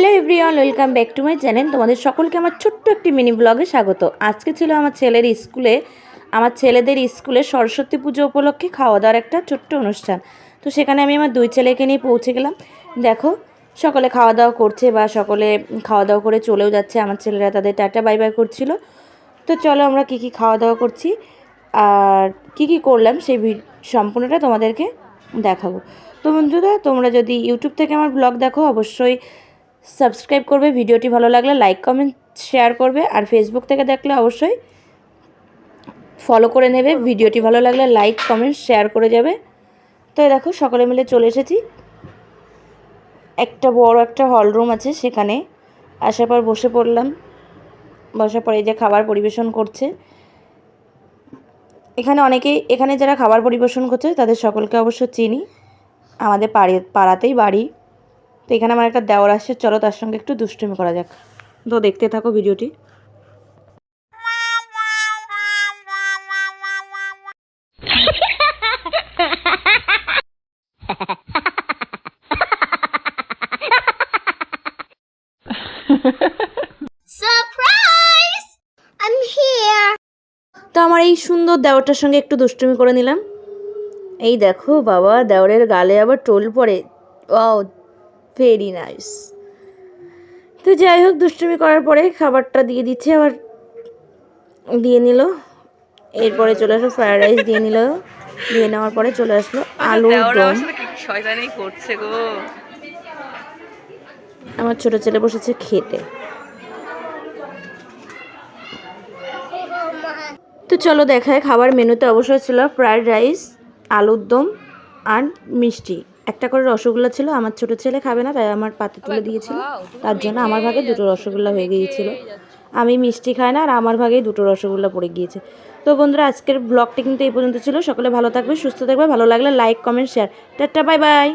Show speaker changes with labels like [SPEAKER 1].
[SPEAKER 1] Hello everyone welcome back to my channel তোমাদের সকলকে আমার ছোট্ট একটি মিনি ব্লগে স্বাগত। আজকে ছিল আমার ছেলের স্কুলে, আমার ছেলেদের স্কুলে সরস্বতী পুজো উপলক্ষে খাওয়া দাওয়ার একটা ছোট্ট অনুষ্ঠান। তো সেখানে আমি আমার দুই ছেলেকে নিয়ে পৌঁছে গেলাম। দেখো, সকলে খাওয়া দাওয়া করছে বা সকলে খাওয়া দাওয়া করে চলেও যাচ্ছে। আমার ছেলেরা তাদের টাটা বাই বাই করছিল। তো চলো আমরা কী কী খাওয়া দাওয়া করছি আর কী কী করলাম সেই সম্পূর্ণটা তোমাদেরকে দেখাবো। তো বন্ধুরা, তোমরা যদি ইউটিউব থেকে আমার ব্লগ দেখো, অবশ্যই সাবস্ক্রাইব করবে, ভিডিওটি ভালো লাগলে লাইক, কমেন্ট, শেয়ার করবে আর ফেসবুক থেকে দেখলে অবশ্যই ফলো করে নেবে, ভিডিওটি ভালো লাগলে লাইক, কমেন্ট, শেয়ার করে যাবে। তো দেখো, সকলে মিলে চলে এসেছি। একটা বড় একটা হল রুম আছে সেখানে। আসার পর বসে পড়লাম। বসার পরে যে খাবার পরিবেশন করছে। এখানে অনেকেই, এখানে যারা খাবার পরিবেশন করছে তাদের সকলকে অবশ্য চিনি। আমাদের পাড়ে, পাড়াতেই বাড়ি। তো এখানে আমার একটা দেওয়ার আসছে চলো তার সঙ্গে একটু দুষ্টুমি করা যাক। তো দেখতে থাকো ভিডিওটি. তো আমার এই সুন্দর দেওয়ারটার সঙ্গে একটু দুষ্টুমি করে নিলাম। এই দেখো বাবা দেওরের গালে আবার টোল পড়ে। ও ভেরি নাইস তো যাই হোক দুষ্টুমি করার পরে খাবারটা দিয়ে দিচ্ছে আবার দিয়ে নিল। এরপরে চলে আসলো ফ্রায়েড রাইস দিয়ে নিল। দিয়ে নেওয়ার পরে চলে আসলো আলু দম।
[SPEAKER 2] করছে গো।
[SPEAKER 1] আমার ছোট ছেলে বসেছে খেতে। তো চলো দেখায় খাবার মেনুতে অবশ্যই ছিল ফ্রায়েড রাইস আলুর দম আর মিষ্টি। একটা করে রসগোল্লা ছিল আমার ছোট ছেলে খাবে না তাই আমার পাতে তুলে দিয়েছিল। তার জন্য আমার ভাগে দুটো রসগোল্লা হয়ে গিয়েছিল। আমি মিষ্টি খাই না আর আমার ভাগেই দুটো রসগোল্লা পড়ে গিয়েছে। তো বন্ধুরা আজকের ব্লগটি কিন্তু এই পর্যন্ত ছিল। সকলে ভালো থাকবে সুস্থ থাকবে ভালো লাগলে like comment share tata bye bye